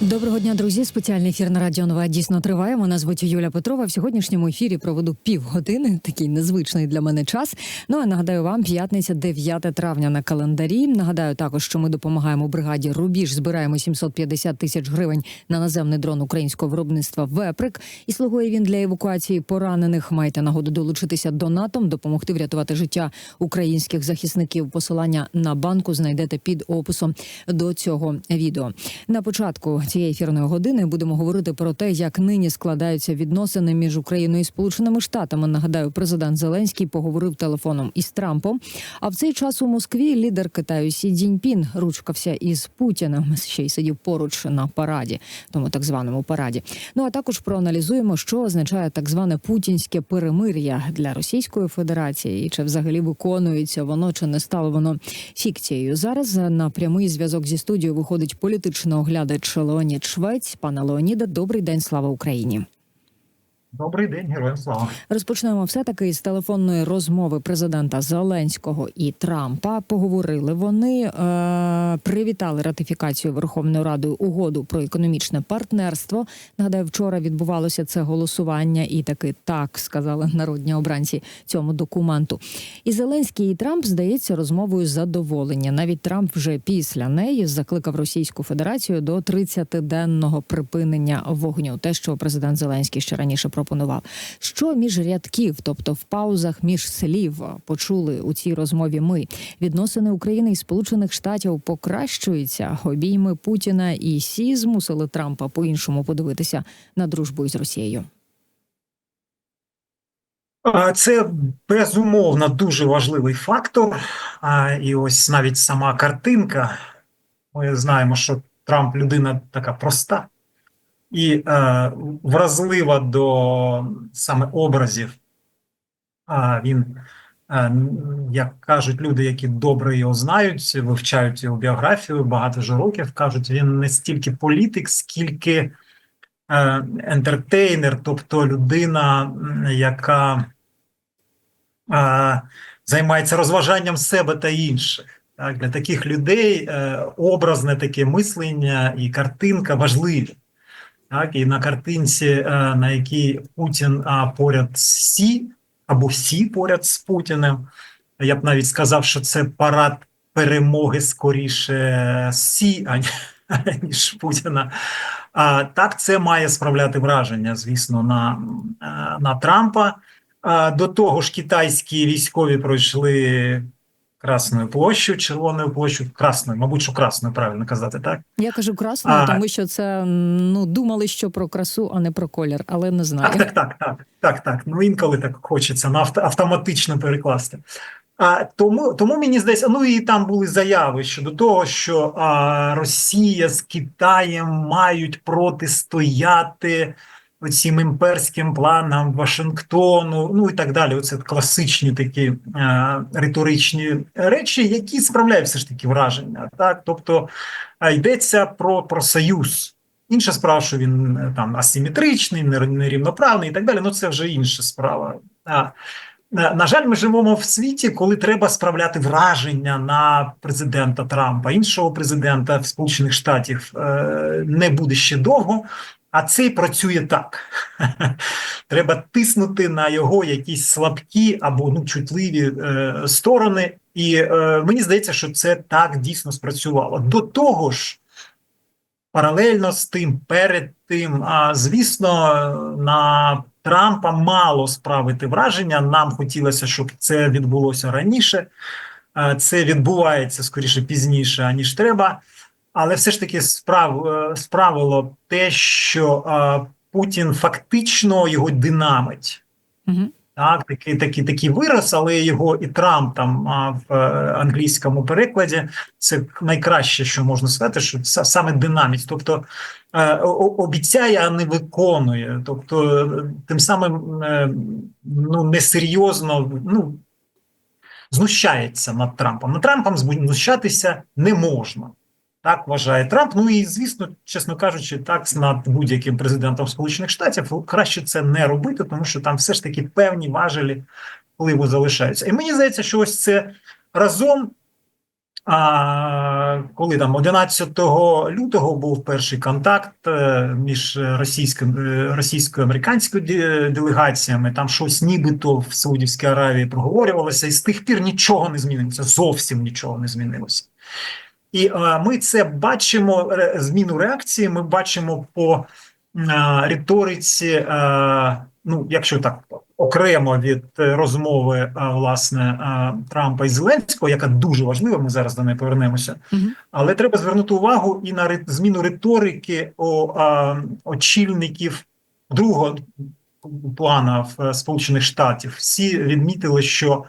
Доброго дня, друзі. Спеціальний ефір на радіо Нова дійсно триває. Мене звуть Юля Петрова. В сьогоднішньому ефірі проведу півгодини. Такий незвичний для мене час. Ну а нагадаю вам, п'ятниця, 9 травня на календарі. Нагадаю також, що ми допомагаємо бригаді Рубіж. Збираємо 750 тисяч гривень на наземний дрон українського виробництва Веприк. І слугує він для евакуації поранених. Маєте нагоду долучитися до НАТО, допомогти врятувати життя українських захисників. Посилання на банку знайдете під описом до цього відео. На початку цієї ефірної години будемо говорити про те, як нині складаються відносини між Україною і Сполученими Штатами. Нагадаю, президент Зеленський поговорив телефоном із Трампом. А в цей час у Москві лідер Китаю Сі Цзіньпін ручкався із Путіним. Ще й сидів поруч на параді, тому так званому параді. Ну а також проаналізуємо, що означає так зване путінське перемир'я для Російської Федерації, і чи взагалі виконується воно, чи не стало воно фікцією. Зараз на прямий зв'язок зі студією виходить політичний оглядач Леонід Швець. Пане Леоніде, добрий день, слава Україні. Добрий день, героям слава. Розпочнемо все таки з телефонної розмови президента Зеленського і Трампа. Поговорили вони, е, привітали ратифікацію Верховною Радою угоду про економічне партнерство. Нагадаю, вчора відбувалося це голосування, і таки так сказали народні обранці цьому документу. І Зеленський і Трамп здається розмовою задоволення. Навіть Трамп вже після неї закликав Російську Федерацію до 30-денного припинення вогню. Те, що президент Зеленський ще раніше пропонував. Що між рядків, тобто в паузах між слів, почули у цій розмові ми відносини України і Сполучених Штатів покращуються. Обійми Путіна і Сі змусили Трампа по-іншому подивитися на дружбу із Росією. Це безумовно дуже важливий фактор. А, І ось навіть сама картинка. Ми знаємо, що Трамп людина така проста і е, вразлива до саме образів. А він, е, як кажуть люди, які добре його знають, вивчають його біографію багато вже років, кажуть, він не стільки політик, скільки е, ентертейнер, тобто людина, яка е, займається розважанням себе та інших. Так, для таких людей е, образне таке мислення і картинка важливі. Так, і на картинці, е, на якій Путін поряд з Сі, або Сі поряд з Путіним, я б навіть сказав, що це парад перемоги скоріше Сі, аніж Путіна. А, так, це має справляти враження, звісно, на, е, на Трампа. До того ж, китайські військові пройшли Красною площу, Червоною площу, Красною, мабуть, що Красною, правильно казати, так? Я кажу красною, А. тому що це ну думали, що про красу, а не про колір, але не знаю. Так, так, так, так, так, так. Ну інколи так хочеться на авто, автоматично перекласти. А тому, тому мені здається, ну і там були заяви щодо того, що а, Росія з Китаєм мають протистояти цим імперським планам Вашингтону, ну і так далі. Оце класичні такі е, риторичні речі, які справляють все ж таки враження. Так, тобто йдеться про, про союз. Інша справа, що він е, там асиметричний, нер- нерівноправний і так далі. Ну це вже інша справа. А, на, на жаль, ми живемо в світі, коли треба справляти враження на президента Трампа. Іншого президента Сполучених Штатів е, не буде ще довго. А цей працює так. Треба тиснути на його якісь слабкі або ну, чутливі е, сторони. І е, мені здається, що це так дійсно спрацювало. До того ж, паралельно з тим, перед тим, а звісно, на Трампа мало справити враження. Нам хотілося, щоб це відбулося раніше. Е, Це відбувається скоріше пізніше, аніж треба. Але все ж таки справ, е, справило те, що е, Путін фактично його динамить. Угу. Так, такий, такий, такий вираз, але його і Трамп там а, в е, англійському перекладі це найкраще, що можна сказати, що це саме динамість, тобто е, обіцяє, а не виконує. Тобто, тим самим е, ну, несерйозно ну, знущається над Трампом. Над Трампом знущатися не можна. Так вважає Трамп. Ну і звісно, чесно кажучи, так з над будь-яким президентом Сполучених Штатів краще це не робити, тому що там все ж таки певні важелі впливу залишаються. І мені здається, що ось це разом А коли там 11 лютого був перший контакт е, між російською е, російсько-американською делегаціями, там щось нібито в Саудівській Аравії проговорювалося, і з тих пір нічого не змінилося, зовсім нічого не змінилося. І е, ми це бачимо зміну реакції. Ми бачимо по е, риториці, е, ну якщо так окремо від розмови власне Трампа і Зеленського, яка дуже важлива. Ми зараз до неї повернемося. Але треба звернути увагу і на зміну риторики о, а, очільників другого плана в Сполучених Штатів. Всі відмітили, що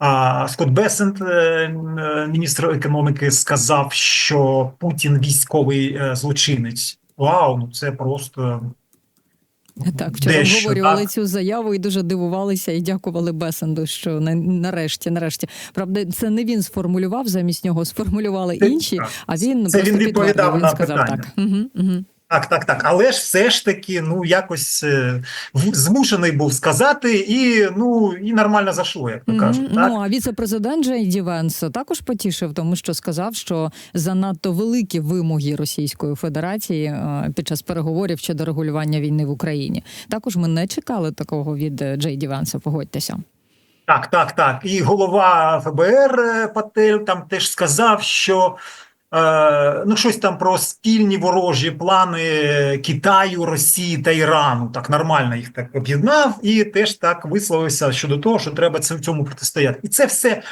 а, Скотт Бесент, е, е, міністр економіки, сказав, що Путін військовий е, злочинець. Вау, ну це просто Так, вчора дещо, обговорювали так. цю заяву і дуже дивувалися і дякували Бесенду, що на- нарешті, нарешті. Правда, це не він сформулював, замість нього сформулювали інші, а він Це просто він відповідав він на сказав питання. так. Угу, угу. Так, так, так. Але ж все ж таки, ну якось е, змушений був сказати, і ну і нормально зайшло, як то кажуть. Так? Ну а віце-президент Джей Ді Венс також потішив, тому що сказав, що занадто великі вимоги Російської Федерації е, під час переговорів щодо регулювання війни в Україні. Також ми не чекали такого від е, Джей Ді Венса. Погодьтеся. Так, так, так. І голова ФБР Патель там теж сказав, що ну щось там про спільні ворожі плани Китаю, Росії та Ірану. Так нормально їх так об'єднав, і теж так висловився щодо того, що треба цьому протистояти. І це все,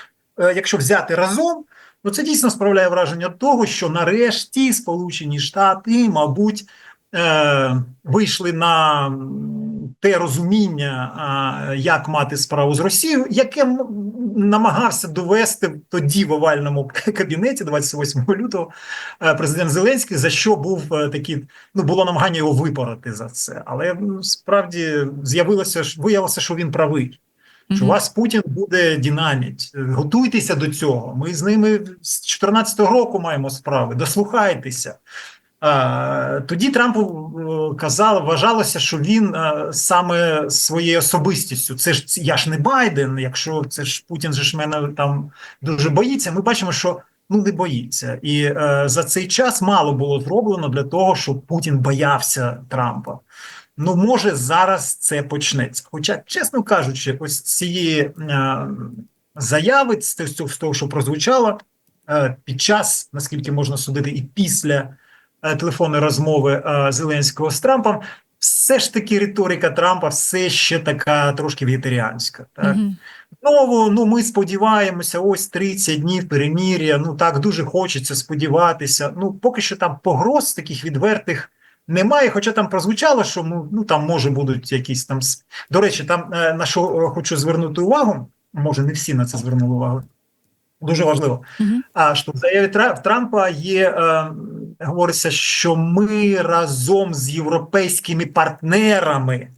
е, якщо взяти разом, ну це дійсно справляє враження того, що нарешті Сполучені Штати, мабуть, е, вийшли на те розуміння, як мати справу з Росією, яке намагався довести тоді в овальному кабінеті 28 лютого е, президент Зеленський, за що був е, такий, ну було намагання його випороти за це. Але справді з'явилося ж, виявилося, що він правий. Що Мгм. вас Путін буде динаміть. Готуйтеся до цього. Ми з ними з 2014 року маємо справи. Дослухайтеся. Тоді Трампу е, казали, вважалося, що він е, саме своєю особистістю. Це ж я ж не Байден. Якщо це ж Путін же ж мене там дуже боїться. Ми бачимо, що ну не боїться, і е, за цей час мало було зроблено для того, щоб Путін боявся Трампа. Ну, може, зараз це почнеться. Хоча, чесно кажучи, ось цієї е, заяви, з того, що прозвучало е, під час, наскільки можна судити, і після телефонної розмови е, Зеленського з Трампом, все ж таки риторика Трампа все ще така трошки вегетаріанська. Так? Мгм. Знову, ну ми сподіваємося, ось 30 днів перемір'я. Ну так дуже хочеться сподіватися. Ну, поки що там погроз таких відвертих немає. Хоча там прозвучало, що ну, ну там може будуть якісь там. До речі, там е, на що е, хочу звернути увагу, може не всі на це звернули увагу. Дуже важливо. Мгм. А що в заяві Трампа є е, говориться, що ми разом з європейськими партнерами.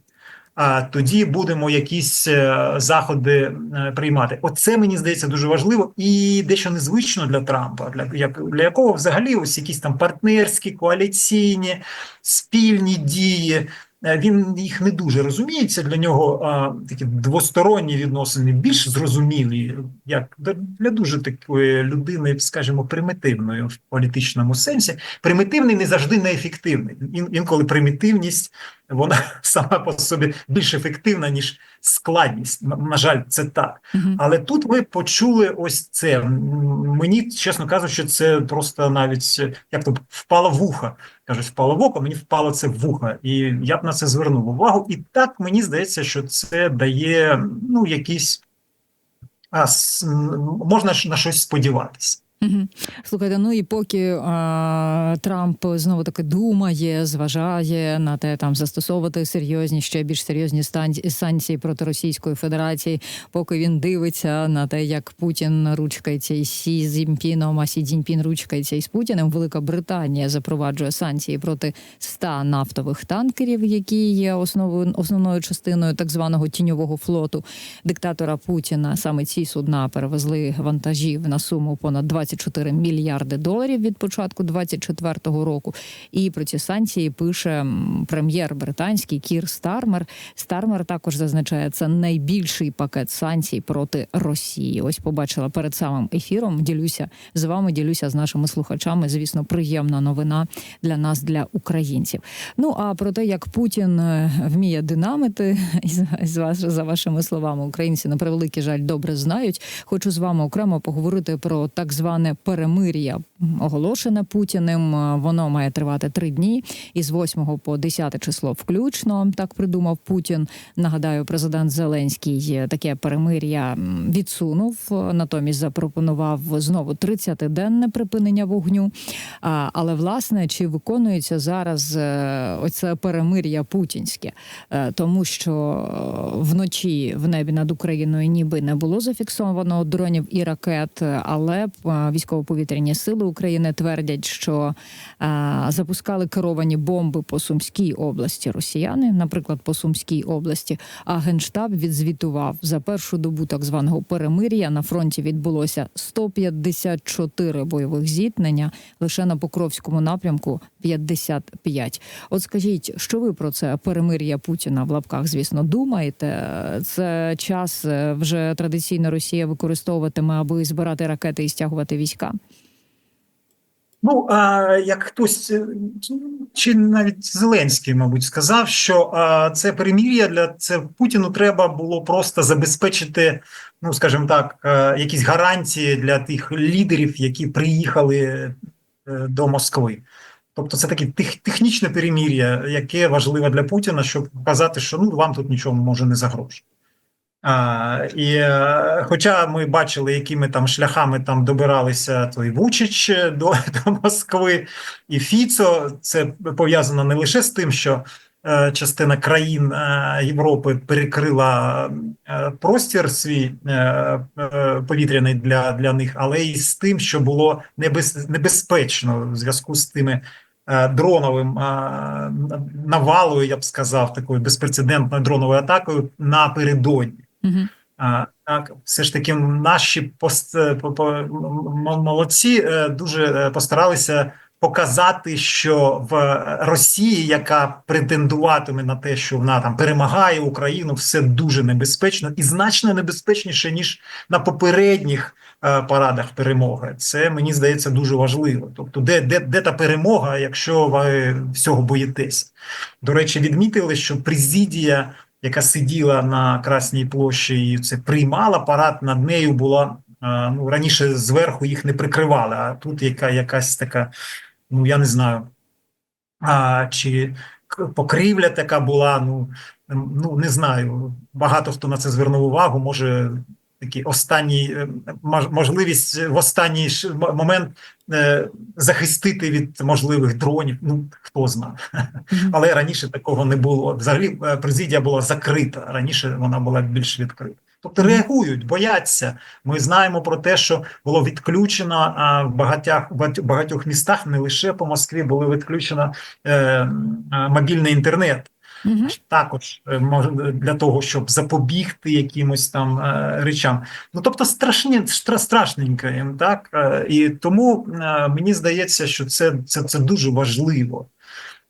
А тоді будемо якісь е, заходи е, приймати. Оце мені здається дуже важливо і дещо незвично для Трампа, для як для якого взагалі ось якісь там партнерські, коаліційні, спільні дії. Е, Він їх не дуже розуміється. Для нього а, такі двосторонні відносини більш зрозумілі, як для- для дуже такої людини, скажімо, примітивної в політичному сенсі. Примітивний не завжди неефективний. Ін, інколи примітивність вона сама по собі більш ефективна, ніж складність. На, на жаль, це так. Мгм. Але тут ми почули ось це. Мені, чесно кажучи, це просто навіть як то впало в вуха. Кажуть, впало в око, мені впало це в вуха. І я б на це звернув увагу. І так мені здається, що це дає ну, якісь. А, можна ж на щось сподіватися. Слухайте, ну і поки а, Трамп знову таки думає, зважає на те, там застосовувати серйозні, ще більш серйозні санкції проти Російської Федерації, поки він дивиться на те, як Путін ручкається із Сі Цзіньпіном, а Сі Цзіньпін ручкається із Путіним. Велика Британія запроваджує санкції проти 100 нафтових танкерів, які є основою основною частиною так званого тіньового флоту диктатора Путіна. Саме ці судна перевезли вантажів на суму понад 20 24 мільярди доларів від початку 2024 року. І про ці санкції пише прем'єр британський Кір Стармер. Стармер також зазначає, це найбільший пакет санкцій проти Росії. Ось побачила перед самим ефіром. Ділюся з вами, ділюся з нашими слухачами. Звісно, приємна новина для нас, для українців. Ну а про те, як Путін е, вміє динамити, за вашими словами, українці на превеликий жаль добре знають. Хочу з вами окремо поговорити про так зване перемир'я, оголошене Путіним. Е, Воно має тривати три дні із 8 по 10 число, включно. Так придумав Путін. Нагадаю, президент Зеленський е, таке перемир'я відсунув. е, Натомість запропонував знову 30-денне припинення вогню. Але власне чи виконується зараз оце перемир'я путінське, тому що вночі в небі над Україною ніби не було зафіксовано дронів і ракет, але військово-повітряні сили України твердять, що е, запускали керовані бомби по Сумській області росіяни, наприклад, по Сумській області. А генштаб відзвітував за першу добу так званого перемир'я на фронті відбулося 154 бойових зіткнення. Лише на Покровському напрямку 55. От скажіть, що ви про це перемир'я Путіна в лапках, звісно, думаєте? Це час е, вже традиційно Росія використовуватиме, аби збирати ракети і стягувати війська? Ну, а як хтось е, чи навіть Зеленський, мабуть, сказав, що це перемір'я для це Путіну треба було просто забезпечити, ну скажімо так, е, якісь гарантії для тих лідерів, які приїхали е, до Москви. Тобто це таке тех, технічне перемір'я, яке важливе для Путіна, щоб показати, що ну вам тут нічого може не загрожує. А, і е, хоча ми бачили, якими там шляхами там добиралися той Вучич е, до, до Москви і Фіцо, це пов'язано не лише з тим, що е, частина країн е, Європи перекрила е, простір свій е, е, повітряний для, для них, але й з тим, що було небез, небезпечно в зв'язку з тими е, дроновим навалою, я б сказав, такою безпрецедентною дроновою атакою напередодні. Угу. А, так, все ж таки, наші пост, по, по, м- молодці е, дуже е, постаралися показати, що в Росії, яка претендуватиме на те, що вона там перемагає Україну, все дуже небезпечно і значно небезпечніше ніж на попередніх е, парадах перемоги. Це мені здається дуже важливо. Тобто, де, де, де та перемога, якщо ви всього боїтеся? До речі, відмітили, що президія яка сиділа на Красній площі і це приймала парад, над нею була ну раніше зверху їх не прикривали, а тут яка якась така, ну я не знаю, а, чи покрівля така була. Ну ну не знаю. Багато хто на це звернув увагу. Може, такий останній е, можливість в останній момент е, захистити від можливих дронів. Ну хто знає. Але раніше такого не було. Взагалі е, президія була закрита. Раніше вона була більш відкрита. Тобто реагують, бояться. Ми знаємо про те, що було відключено а, в багатьох багатьох- багатьох містах, не лише по Москві, було відключено е, мобільний інтернет. Угу. Також е, для того, щоб запобігти якимось там е, речам. Ну тобто страшні стра- страшненько їм, так Е, і тому мені здається, що це, це, це дуже важливо.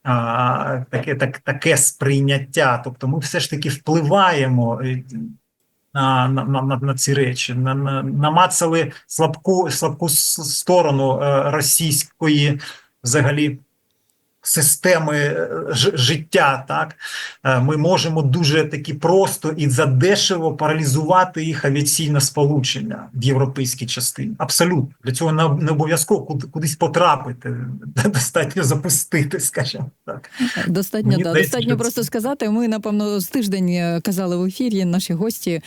А, таке, так, таке сприйняття. Тобто, ми все ж таки впливаємо на, на, на, на, ці речі, на, на, намацали слабку, слабку сторону російської взагалі системи е, життя. Так Е, ми можемо дуже таки просто і задешево паралізувати їх авіаційне сполучення в європейській частині. Абсолютно для цього не обов'язково куди- кудись потрапити, достатньо запустити, скажімо так. Достатньо Мені да, здається, достатньо просто це- сказати. Ми напевно з тиждень е, казали в ефірі. Наші гості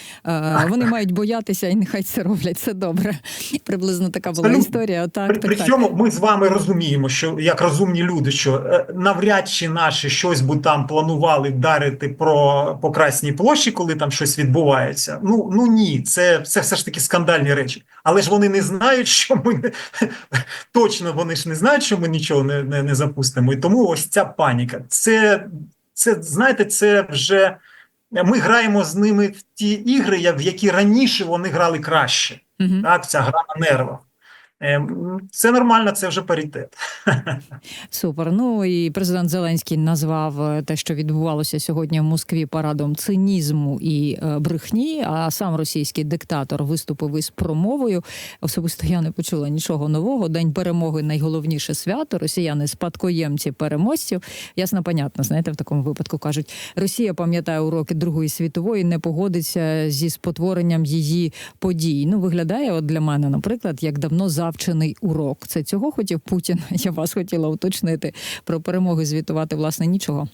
вони мають боятися, і нехай це роблять. Це добре. Приблизно така була Абсолютно. історія. Так, При, так, при так. цьому ми з вами розуміємо, що як розумні люди, що навряд чи наші щось би там планували вдарити про по Красній площі, коли там щось відбувається. Ну ну ні, це, це все ж таки скандальні речі. Але ж вони не знають, що ми не- точно вони ж не знають, що ми нічого не, не, не запустимо. І тому ось ця паніка. Це, це знаєте, це вже ми граємо з ними в ті ігри, в які раніше вони грали краще. Мгм. Так, ця гра на нервах. Ем, Це нормально, це вже паритет. Супер. Ну і президент Зеленський назвав е, те, що відбувалося сьогодні в Москві, парадом цинізму і е, брехні. А сам російський диктатор виступив із промовою. Особисто я не почула нічого нового. День перемоги найголовніше свято. Росіяни спадкоємці переможців. Ясно, понятно. Знаєте, в такому випадку кажуть, Росія пам'ятає уроки Другої світової, не погодиться зі спотворенням її подій. Ну виглядає, от для мене, наприклад, як давно завчений урок. Це цього хотів Путін. Я вас хотіла уточнити про перемоги звітувати власне нічого.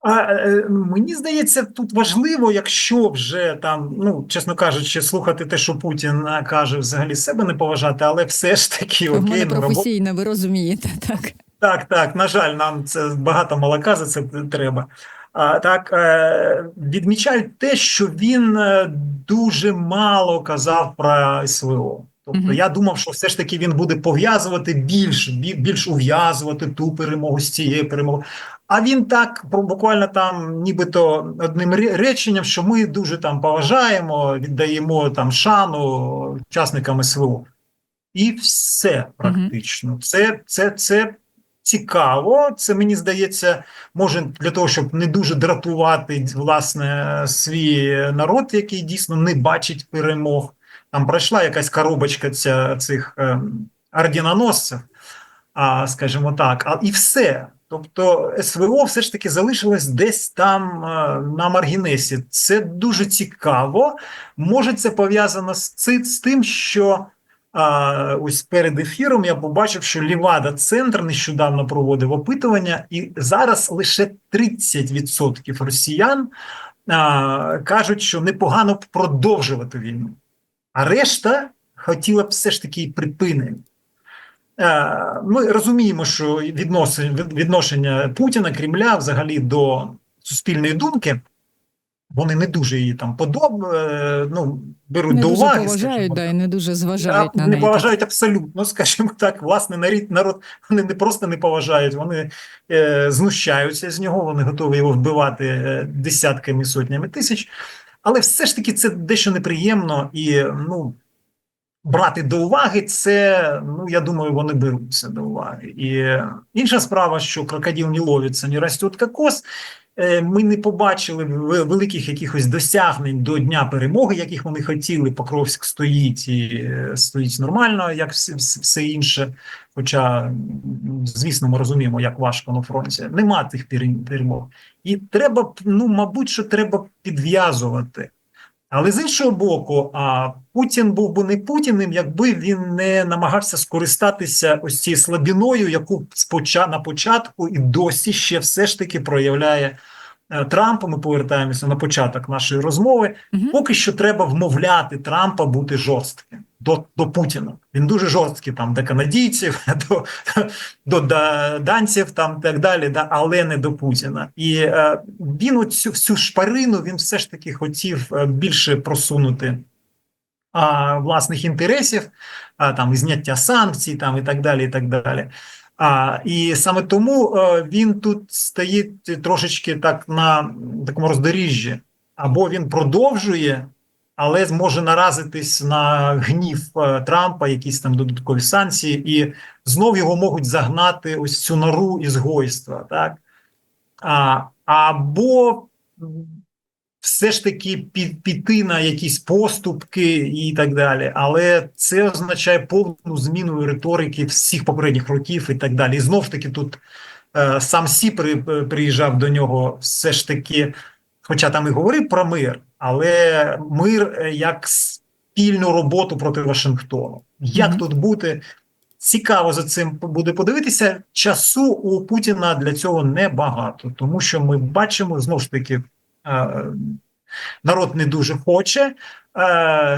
А е, мені здається, тут важливо, якщо вже там, ну чесно кажучи, слухати те, що Путін е, каже, взагалі себе не поважати, але все ж таки В мене окей, ну, робо- професійне, ви розумієте, так. Так, так, на жаль, нам це багато молока за це треба. А, так, е, відмічають те, що він е, дуже мало казав про СВО. Тобто Мгм. я думав, що все ж таки він буде пов'язувати більш, більш ув'язувати ту перемогу з цією перемогою. А він так буквально там, нібито одним реченням, що ми дуже там поважаємо, віддаємо там шану учасникам СВО. І все практично. Це, це, це цікаво. Це мені здається, може для того, щоб не дуже дратувати власне свій народ, який дійсно не бачить перемог. Там пройшла якась коробочка ця, цих е, орденоносців, а, скажімо так, а і все. Тобто СВО все ж таки залишилось десь там е, на маргінесі. Це дуже цікаво. Може, це пов'язано з, з тим, що а, ось перед ефіром я побачив, що Лівада Центр нещодавно проводив опитування, і зараз лише 30% росіян а, кажуть, що непогано продовжувати війну, а решта хотіла б все ж таки припинення. Е, Ми розуміємо, що відношення Путіна, Кремля взагалі до суспільної думки. Вони не дуже її там подоб, е, ну, беруть Не до дуже уваги. поважають, скажімо да, і не дуже зважають А, на не неї. поважають абсолютно, скажімо так. Власне, нарід, народ вони не просто не поважають, вони е, знущаються з нього, вони готові його вбивати е, десятками, сотнями тисяч. Але все ж таки це дещо неприємно і ну, брати до уваги це, ну я думаю, вони беруть це до уваги. І інша справа, що крокодил не ловиться, не ростет кокос. Е, Ми не побачили великих якихось досягнень до Дня перемоги, яких вони хотіли. Покровськ стоїть і е, стоїть нормально, як все інше. Хоча, звісно, ми розуміємо, як важко на фронті. Нема тих перемог. І треба, ну, мабуть, що треба підв'язувати. Але з іншого боку, а Путін був би не Путіним, якби він не намагався скористатися ось цією слабіною, яку споча на початку і досі ще все ж таки проявляє е, Трамп. Ми повертаємося на початок нашої розмови. Угу. Поки що треба вмовляти Трампа бути жорстким до, до Путіна. Він дуже жорсткий там до канадійців, до, до, да- данців, там так далі, да, але не до Путіна. І е, він оцю всю шпарину він все ж таки хотів е, більше просунути а, власних інтересів, а, там зняття санкцій, там і так далі. І так далі. А, і саме тому е, він тут стоїть трошечки так на такому роздоріжжі, або він продовжує, але зможе наразитись на гнів е, Трампа, якісь там додаткові санкції, і знов його можуть загнати ось цю нору ізгойства, так? А, або все ж таки піти на якісь поступки і так далі. Але це означає повну зміну риторики всіх попередніх років і так далі. І знов таки тут е, сам Сі при, приїжджав до нього все ж таки, хоча там і говорив про мир, але мир е, як спільну роботу проти Вашингтону. Як Мгм. тут бути? Цікаво за цим буде подивитися. Часу у Путіна для цього небагато, тому що ми бачимо знову ж таки, е, народ не дуже хоче, е,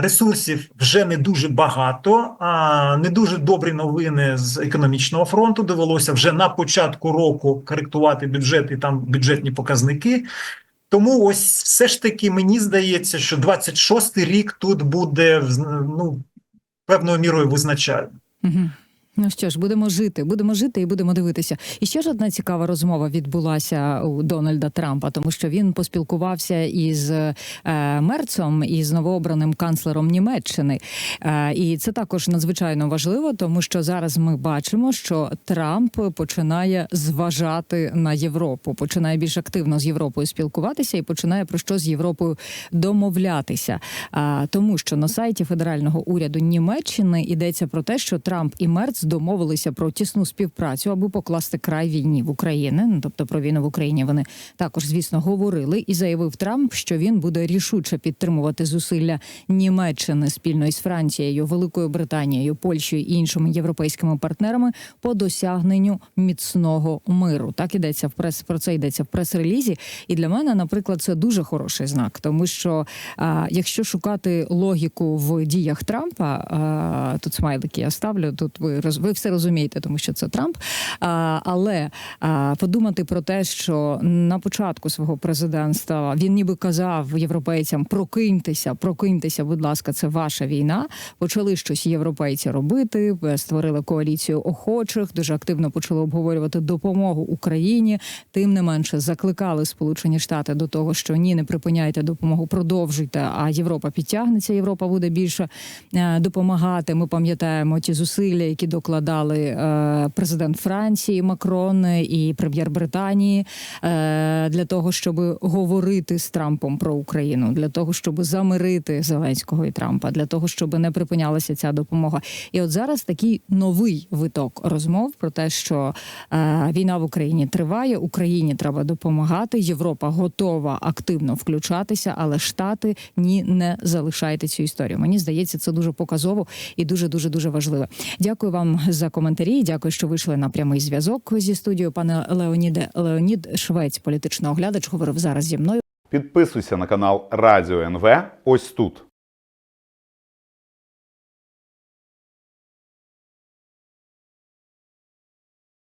ресурсів вже не дуже багато, а не дуже добрі новини з економічного фронту. Довелося вже на початку року коректувати бюджет і там бюджетні показники. Тому ось все ж таки мені здається, що 26-й рік тут буде ну, певною мірою визначальним. Мгм. Ну що ж, будемо жити, будемо жити і будемо дивитися. І ще ж одна цікава розмова відбулася у Дональда Трампа, тому що він поспілкувався із е, Мерцом, із новообраним канцлером Німеччини. Е, і це також надзвичайно важливо, тому що зараз ми бачимо, що Трамп починає зважати на Європу, починає більш активно з Європою спілкуватися і починає про що з Європою домовлятися. А, тому що на сайті федерального уряду Німеччини йдеться про те, що Трамп і Мерц домовилися про тісну співпрацю, аби покласти край війні в Україні. Ну тобто про війну в Україні вони також, звісно, говорили. І заявив Трамп, що він буде рішуче підтримувати зусилля Німеччини спільно із Францією, Великою Британією, Польщею і іншими європейськими партнерами по досягненню міцного миру. Так ідеться в прес про це йдеться в прес-релізі. І для мене, наприклад, це дуже хороший знак, тому що а, якщо шукати логіку в діях Трампа, а, тут смайлики я ставлю. Тут ви роз- ви все розумієте, тому що це Трамп. А, але а, подумати про те, що на початку свого президентства він ніби казав європейцям: прокиньтеся, прокиньтеся, будь ласка, це ваша війна. Почали щось європейці робити, е, створили коаліцію охочих, дуже активно почали обговорювати допомогу Україні. Тим не менше закликали Сполучені Штати до того, що ні, не припиняйте допомогу, продовжуйте. А Європа підтягнеться. Європа буде більше е, допомагати. Ми пам'ятаємо ті зусилля, які докладали е, президент Франції Макрон і прем'єр Британії е, для того, щоб говорити з Трампом про Україну, для того, щоб замирити Зеленського і Трампа, для того, щоб не припинялася ця допомога. І от зараз такий новий виток розмов про те, що е, війна в Україні триває, Україні треба допомагати. Європа готова активно включатися, але Штати ні, не залишайте цю історію. Мені здається, це дуже показово і дуже дуже дуже важливо. Дякую вам за коментарі. Дякую, що вийшли на прямий зв'язок зі студією. Пане Леоніде Леонід Швець, політичний оглядач, говорив зараз зі мною. Підписуйся на канал Радіо НВ ось тут.